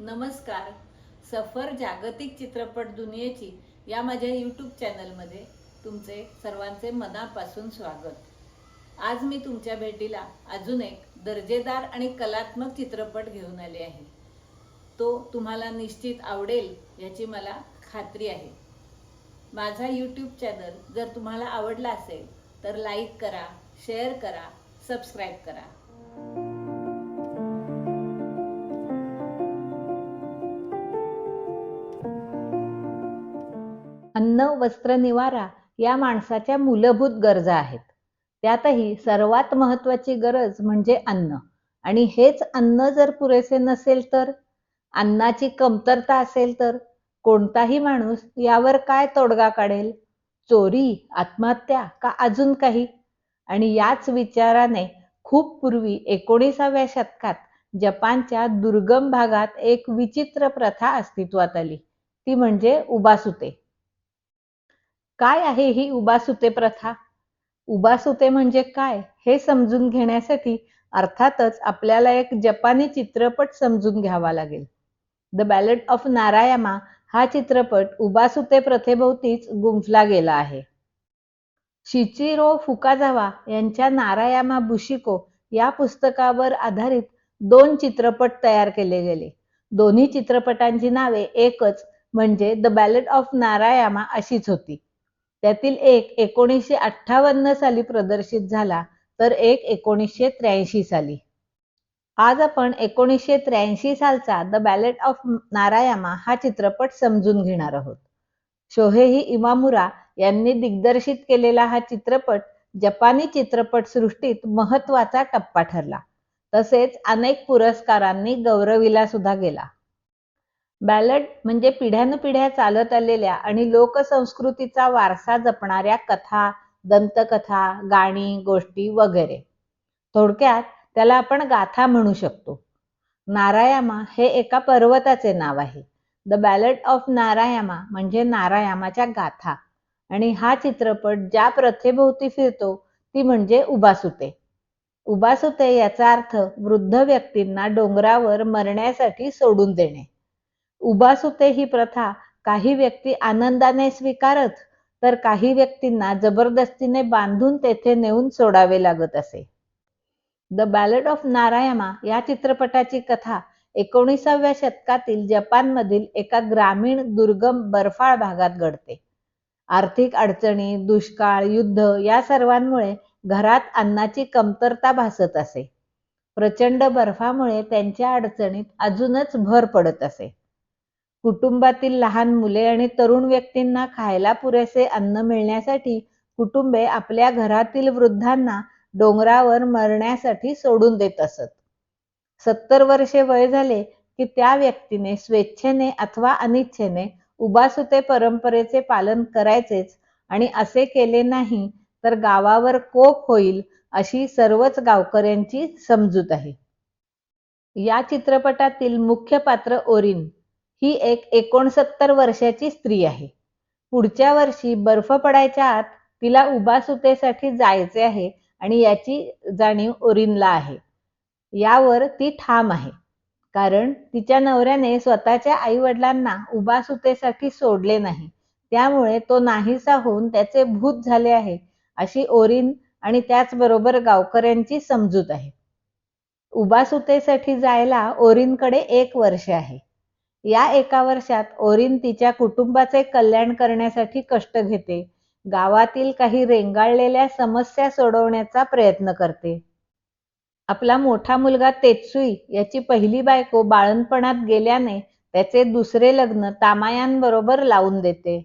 नमस्कार. सफर जागतिक चित्रपट दुनियेची या माझ्या यूट्यूब चॅनलमध्ये तुमचे सर्वांचे मनापासून स्वागत. आज मी तुमच्या भेटीला अजून एक दर्जेदार आणि कलात्मक चित्रपट घेऊन आले आहे. तो तुम्हाला निश्चित आवडेल याची मला खात्री आहे. माझा यूट्यूब चॅनल जर तुम्हाला आवडला असेल तर लाईक करा शेअर करा सबस्क्राईब करा. अन्न वस्त्र निवारा या माणसाच्या मूलभूत गरजा आहेत. त्यातही सर्वात महत्वाची गरज म्हणजे अन्न. आणि हेच अन्न जर पुरेसे नसेल तर? अन्नाची कमतरता असेल तर? कोणताही माणूस यावर काय तोडगा काढेल? चोरी आत्महत्या का अजून काही? आणि याच विचाराने खूप पूर्वी एकोणीसाव्या शतकात जपानच्या दुर्गम भागात एक विचित्र प्रथा अस्तित्वात आली. ती म्हणजे उबासुते. काय आहे ही उबासुते प्रथा? उबासुते म्हणजे काय? हे समजून घेण्यासाठी अर्थातच आपल्याला एक जपानी चित्रपट समजून घ्यावा लागेल. द बॅलेट ऑफ नारायमा हा चित्रपट उबासुते प्रथेभोवतीच गुंफला गेला आहे. शिचिरो फुकाजावा यांच्या नारायामा बुशिको या पुस्तकावर आधारित दोन चित्रपट तयार केले गेले. दोन्ही चित्रपटांची नावे एकच म्हणजे द बॅलेट ऑफ नारायामा अशीच होती. त्यातील एक एकोणीसशे अठ्ठावन्न साली प्रदर्शित झाला तर एक एकोणीसशे त्र्याऐंशी साली. आज आपण एकोणीसशे त्र्याऐंशी सालचा द बॅलेट ऑफ नारायामा हा चित्रपट समजून घेणार आहोत. शोहेही इमामुरा यांनी दिग्दर्शित केलेला हा चित्रपट जपानी चित्रपटसृष्टीत महत्त्वाचा टप्पा ठरला. तसेच अनेक पुरस्कारांनी गौरविला सुद्धा गेला. बॅलड म्हणजे पिढ्यानुपिढ्या चालत आलेल्या आणि लोकसंस्कृतीचा वारसा जपणाऱ्या कथा दंतकथा गाणी गोष्टी वगैरे. थोडक्यात त्याला आपण गाथा म्हणू शकतो. नारायामा हे एका पर्वताचे नाव आहे. द बॅलड ऑफ नारायामा म्हणजे नारायामाच्या गाथा. आणि हा चित्रपट ज्या प्रथेभोवती फिरतो ती म्हणजे उबासुते. उबासुते याचा अर्थ वृद्ध व्यक्तींना डोंगरावर मरण्यासाठी सोडून देणे. उबासुते ही प्रथा काही व्यक्ती आनंदाने स्वीकारत तर काही व्यक्तींना जबरदस्तीने बांधून तेथे नेऊन सोडावे लागत असे. द बॅलेड ऑफ नारायमा या चित्रपटाची कथा एकोणीसाव्या शतकातील जपानमधील एका ग्रामीण दुर्गम बर्फाळ भागात घडते. आर्थिक अडचणी दुष्काळ युद्ध या सर्वांमुळे घरात अन्नाची कमतरता भासत असे. प्रचंड बर्फामुळे त्यांच्या अडचणीत अजूनच भर पडत असे. कुटुंबातील लहान मुले आणि तरुण व्यक्तींना खायला पुरेसे अन्न मिळण्यासाठी कुटुंबे आपल्या घरातील वृद्धांना डोंगरावर मरण्यासाठी सोडून देत असत. सत्तर वर्षे वय झाले की त्या व्यक्तीने स्वेच्छेने अथवा अनिच्छेने उबासुते परंपरेचे पालन करायचेच आणि असे केले नाही तर गावावर कोप होईल अशी सर्वच गावकऱ्यांची समजूत आहे. या चित्रपटातील मुख्य पात्र ओरिन ही एक एकोणसत्तर वर्षाची स्त्री आहे. पुढच्या वर्षी बर्फ पडायच्या आत तिला उबासुतेसाठी जायचे आहे आणि याची जाणीव ओरिनला आहे. यावर ती ठाम आहे. कारण तिच्या नवऱ्याने स्वतःच्या आई वडिलांना उबासुतेसाठी सोडले नाही. त्यामुळे तो नाहीसा होऊन त्याचे भूत झाले आहे अशी ओरिन आणि त्याचबरोबर गावकऱ्यांची समजूत आहे. उबासुतेसाठी जायला ओरिनकडे एक वर्ष आहे. या एका वर्षात ओरिन तिच्या कुटुंबाचे कल्याण करण्यासाठी कष्ट घेते. गावातील काही रेंगाळलेल्या समस्या सोडवण्याचा प्रयत्न करते. आपला मोठा मुलगा तेत्सुई याची पहिली बायको बाळणपणात गेल्याने त्याचे दुसरे लग्न तामायांबरोबर लावून देते.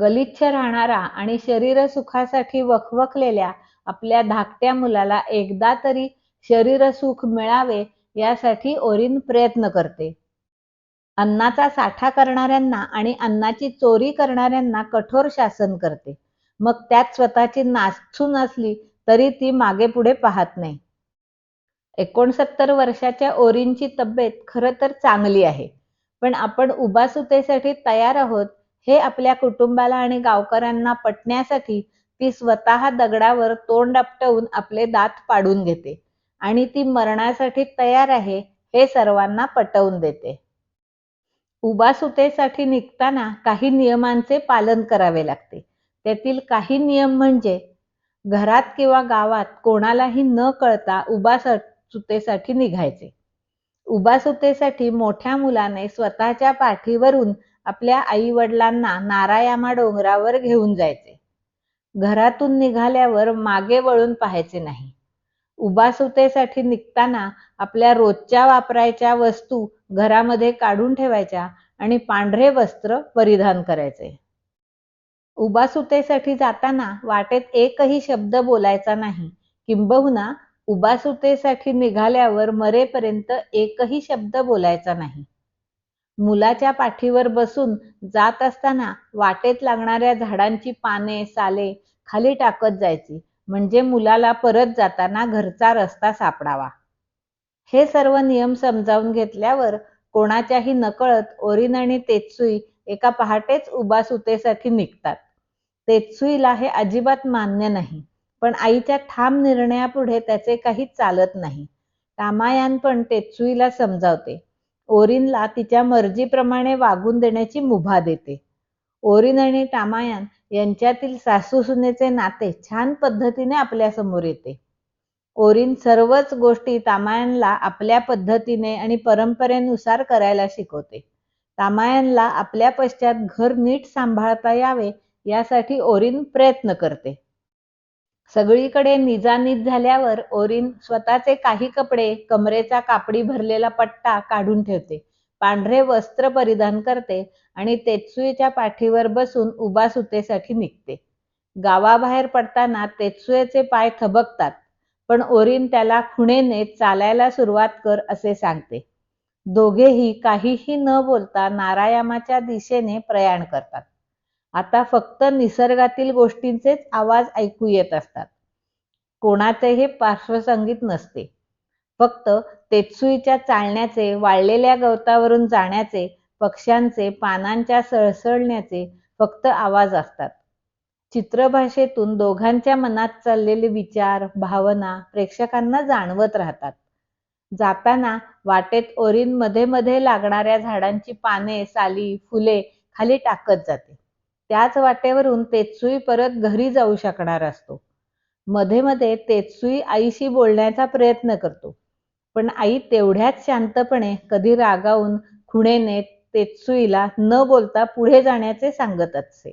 गलिच्छ राहणारा आणि शरीर सुखासाठी वखवखलेल्या आपल्या धाकट्या मुलाला एकदा तरी शरीर सुख मिळावे यासाठी ओरिन प्रयत्न करते. अन्नाचा साठा करणाऱ्यांना आणि अन्नाची चोरी करणाऱ्यांना कठोर शासन करते. मग त्यात स्वतःची नाचून असली तरी ती मागे पुढे पाहत नाही. एकोणसत्तर वर्षाच्या ओरींची तब्येत खर तर चांगली आहे. पण आपण उबासुतेसाठी तयार आहोत हे आपल्या कुटुंबाला आणि गावकऱ्यांना पटण्यासाठी ती स्वतः दगडावर तोंड आपटवून आपले दात पाडून घेते. आणि ती मरणासाठी तयार आहे हे सर्वांना पटवून देते. उबासुतेसाठी निघताना काही नियमांचे पालन करावे लागते. त्यातील काही नियम म्हणजे घरात किंवा गावात कोणालाही न कळता उबासुतेसाठी निघायचे. उबासुतेसाठी मोठ्या मुलाने स्वतःच्या पाठीवरून आपल्या आई वडिलांना नारायामा डोंगरावर घेऊन जायचे. घरातून निघाल्यावर मागे वळून पाहायचे नाही. उबासुतेसाठी निघताना आपल्या रोजच्या वापरायच्या वस्तू घरामध्ये काढून ठेवायच्या आणि पांढरे वस्त्र परिधान करायचे. उबासुतेसाठी जाताना वाटेत एकही शब्द बोलायचा नाही. किंबहुना उबासुतेसाठी निघाल्यावर मरेपर्यंत एकही शब्द बोलायचा नाही. मुलाच्या पाठीवर बसून जात असताना वाटेत लागणाऱ्या झाडांची पाने साले खाली टाकत जायची. म्हणजे मुलाला परत जाताना घरचा रस्ता सापडावा. हे सर्व नियम समजावून घेतल्यावर कोणाच्याही नकळत ओरिन आणि तेत्सुई एका पहाटेच उबासुतेसाठी निघतात. तेत्सुईला हे अजिबात मान्य नाही पण आईच्या ठाम निर्णयापुढे त्याचे काही चालत नाही. तामायान पण तेत्सुईला समजावते. ओरिनला तिच्या मर्जीप्रमाणे वागून देण्याची मुभा देते. ओरिन आणि टामायान यांच्यातील सासू सुनेचे नाते छान पद्धतीने आपल्यासमोर येते. ओरीन सर्वच गोष्टी तामायनला आपल्या पद्धतीने आणि परंपरेनुसार करायला शिकवते. तामायनला आपल्या पश्चात घर नीट सांभाळता यावे यासाठी ओरिन प्रयत्न करते. सगळीकडे निजानीत झाल्यावर ओरिन स्वतःचे काही कपडे कमरेचा कापडी भरलेला पट्टा काढून ठेवते. पांढरे वस्त्र परिधान करते आणि तेत्सुईच्या पाठीवर बसून उबासुतेसाठी निघते. गावाबाहेर पडताना तेत्सुएचे पाय थबकतात पण ओरिन त्याला खुणेने चालायला सुरुवात कर असे सांगते. दोघेही काहीही न बोलता नारायामाच्या दिशेने प्रयाण करतात. आता फक्त निसर्गातील गोष्टींचेच आवाज ऐकू येत असतात. कोणाचेही पार्श्वसंगीत नसते. फक्त तेत्सुईच्या चालण्याचे वाळलेल्या गवतावरून जाण्याचे पक्ष्यांचे पानांच्या सळसळण्याचे फक्त आवाज असतात. चित्रभाषेतून दोघांच्या मनात चाललेले विचार भावना प्रेक्षकांना जाणवत राहतात. जाताना वाटेत ओरीन मध्ये मध्ये लागणाऱ्या झाडांची पाने साली फुले खाली टाकत जाते. त्याच वाटेवरून तेत्सुई परत घरी जाऊ शकणार असतो. मध्ये मध्ये तेत्सुई आईशी बोलण्याचा प्रयत्न करतो. पण आई तेवढ्याच शांतपणे कधी रागावून खुणेने तेत्सुईला न बोलता पुढे जाण्याचे सांगत असते.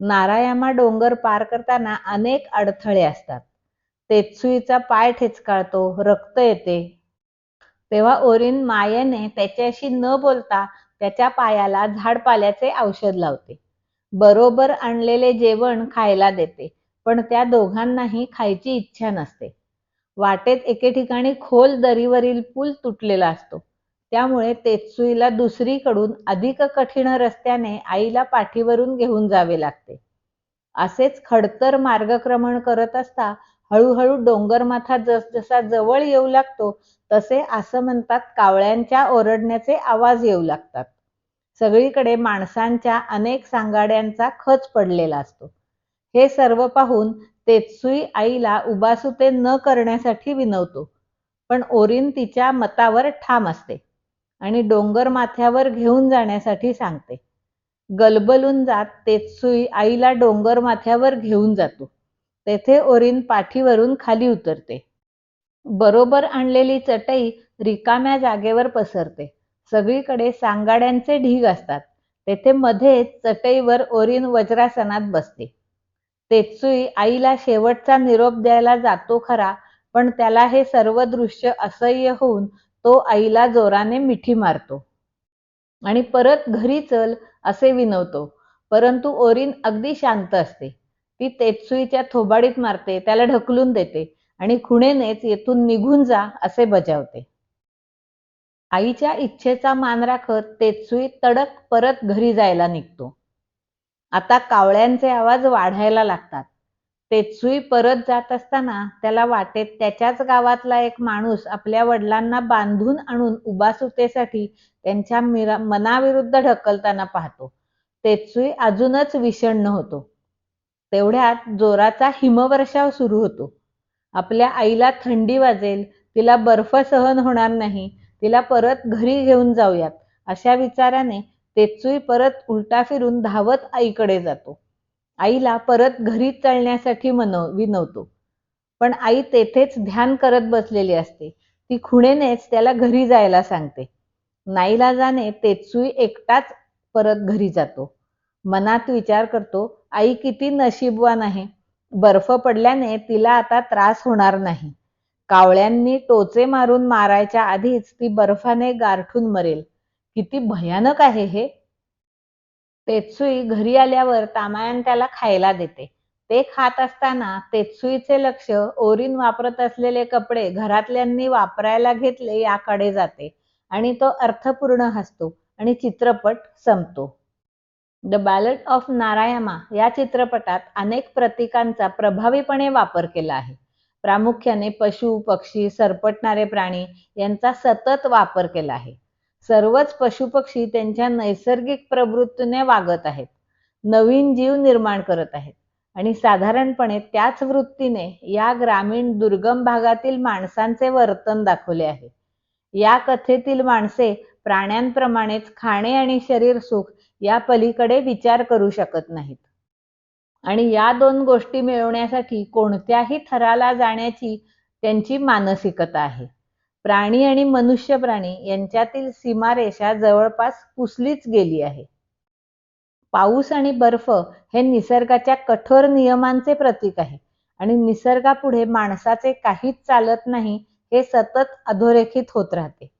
नारायामा डोंगर पार करताना अनेक अडथळे असतात. तेत्सुईचा पाय ठेचकाळतो रक्त येते. तेव्हा ओरिन मायेने त्याच्याशी न बोलता त्याच्या पायाला झाडपाल्याचे औषध लावते. बरोबर आणलेले जेवण खायला देते पण त्या दोघांनाही खायची इच्छा नसते. वाटेत एके ठिकाणी खोल दरीवरील पूल तुटलेला असतो. त्यामुळे तेत्सुईला दुसरीकडून अधिक कठीण रस्त्याने आईला पाठीवरून घेऊन जावे लागते. असेच खडतर मार्गक्रमण करत असता हळूहळू डोंगरमाथा जसजसा जवळ येऊ लागतो तसे असं म्हणतात कावळ्यांच्या ओरडण्याचे आवाज येऊ लागतात. सगळीकडे माणसांच्या अनेक सांगाड्यांचा खच पडलेला असतो. हे सर्व पाहून तेत्सुई आईला उबासुते न करण्यासाठी विनवतो. पण ओरिन तिच्या मतावर ठाम असते आणि डोंगर माथ्यावर घेऊन जाण्यासाठी सांगते. गलबलून जात तेत्सुई आईला डोंगर माथ्यावर घेऊन जातो. तेथे ओरिन पाठीवरून खाली उतरते. बरोबर आणलेली चटई रिकाम्या जागेवर पसरते. सगळीकडे सांगाड्यांचे ढीग असतात. तेथे मध्ये चटईवर ओरिन वज्रासनात बसते. तेत्सुई आईला शेवटचा निरोप द्यायला जातो खरा पण त्याला हे सर्व दृश्य असह्य होऊन तो आईला जोराने मिठी मारतो. आणि परत घरी चल असे विनवतो. परंतु ओरिन अगदी शांत असते. ती तेत्सुईच्या थोबाडीत मारते त्याला ढकलून देते आणि खुणेनेच येथून निघून जा असे बजावते. आईच्या इच्छेचा मान राखत तेत्सुई तडक परत घरी जायला निघतो. आता कावळ्यांचे आवाज वाढायला लागतात. तेचुई परत जात असताना त्याला वाटेत त्याच्याच गावातला एक माणूस आपल्या वडिलांना बांधून आणून उबासुतेसाठी त्यांच्या मनाविरुद्ध ढकलताना पाहतो. तेचुई अजूनच विषण्ण होतो. तेवढ्यात जोराचा हिमवर्षाव सुरू होतो. आपल्या आईला थंडी वाजेल तिला बर्फ सहन होणार नाही तिला परत घरी घेऊन जाऊयात अशा विचाराने तेचुई परत उलटा फिरून धावत आईकडे जातो. आईला परत घरी चालण्यासाठी मनव विनवतो. पण आई तेथेच ध्यान करत बसलेली असते. ती खुणेनेच त्याला घरी जायला सांगते. नाईला जाणे तेचुई एकटाच परत घरी जातो. मनात विचार करतो आई किती नशीबवान आहे. बर्फ पडल्याने तिला आता त्रास होणार नाही. कावळ्यांनी टोचे मारून मारायच्या आधीच ती बर्फाने गारठून मरेल. किती भयानक आहे हे. तेत्सुई घरी आल्यावर तामायन त्याला खायला देते. ते खात असताना तेत्सुईचे लक्ष ओरीन वापरत असलेले कपडे घरातल्यांनी वापरायला घेतले याकडे जाते आणि तो अर्थपूर्ण हसतो आणि चित्रपट संपतो. द बॅलेट ऑफ नारायमा या चित्रपटात अनेक प्रतीकांचा प्रभावीपणे वापर केला आहे. प्रामुख्याने पशु पक्षी सरपटणारे प्राणी यांचा सतत वापर केला आहे. सर्वच पशुपक्षी त्यांच्या नैसर्गिक प्रवृत्तीने वागत आहेत नवीन जीव निर्माण करत आहेत आणि साधारणपणे त्याच वृत्तीने या ग्रामीण दुर्गम भागातील माणसांचे वर्तन दाखवले आहे. या कथेतील माणसे प्राण्यांप्रमाणेच खाणे आणि शरीर सुख या पलीकडे विचार करू शकत नाहीत. आणि या दोन गोष्टी मिळवण्यासाठी कोणत्याही थराला जाण्याची त्यांची मानसिकता आहे. प्राणी आणि मनुष्य प्राणी यांच्यातील सीमारेषा जवळपास पुसलीच गेली आहे. पाऊस आणि बर्फ हे निसर्गाच्या कठोर नियमांचे प्रतीक आहे आणि निसर्गापुढे माणसाचे काहीच चालत नाही हे सतत अधोरेखित होत राहते.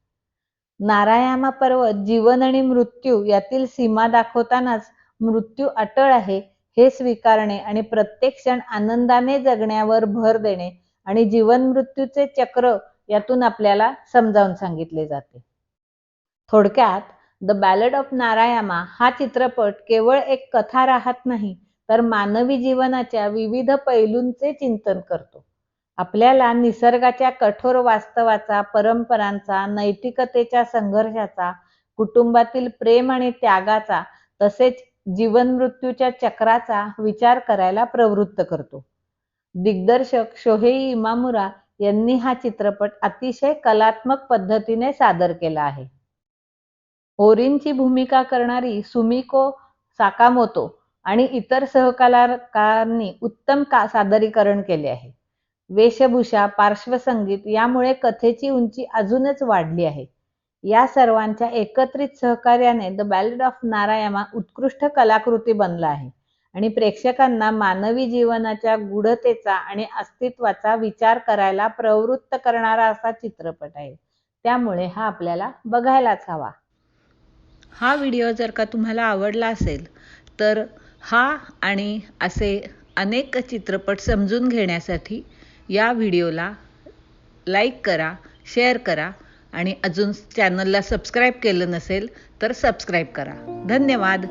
नारायमा पर्वत जीवन आणि मृत्यू यातील सीमा दाखवतानाच मृत्यू अटळ आहे हे स्वीकारणे आणि प्रत्येक क्षण आनंदाने जगण्यावर भर देणे आणि जीवन मृत्यूचे चक्र यातून आपल्याला समजावून सांगितले जाते. थोडक्यात द बॅलड ऑफ नारायमा हा चित्रपट केवळ एक कथा राहत नाही तर मानवी जीवनाच्या विविध पैलूंचे चिंतन करतो. आपल्याला निसर्गाच्या कठोर वास्तवाचा परंपरांचा नैतिकतेच्या संघर्षाचा कुटुंबातील प्रेम आणि त्यागाचा तसेच जीवन मृत्यूच्या चक्राचा विचार करायला प्रवृत्त करतो. दिग्दर्शक शोहेई इमामुरा यांनी हा चित्रपट अतिशय कलात्मक पद्धतीने सादर केला आहे. ओरिनची भूमिका करणारी सुमिको साकामोतो आणि इतर सहकलाकारांनी उत्तम का सादरीकरण केले आहे. वेशभूषा पार्श्वसंगीत यामुळे कथेची उंची अजूनच वाढली आहे. या सर्वांच्या एकत्रित सहकार्याने द बॅलेड ऑफ नारायमा उत्कृष्ट कलाकृती बनला आहे. आणि प्रेक्षकांना मानवी जीवनाच्या गूढतेचा आणि अस्तित्वाचा विचार करायला प्रवृत्त करणारा असा चित्रपट आहे. त्यामुळे हा आपल्याला बघायलाच हवा. हा व्हिडिओ जर का तुम्हाला आवडला असेल तर हा आणि असे अनेक चित्रपट समजून घेण्यासाठी या व्हिडिओला लाईक करा शेअर करा आणि अजून चॅनलला सबस्क्राईब केलं नसेल तर सबस्क्राईब करा. धन्यवाद.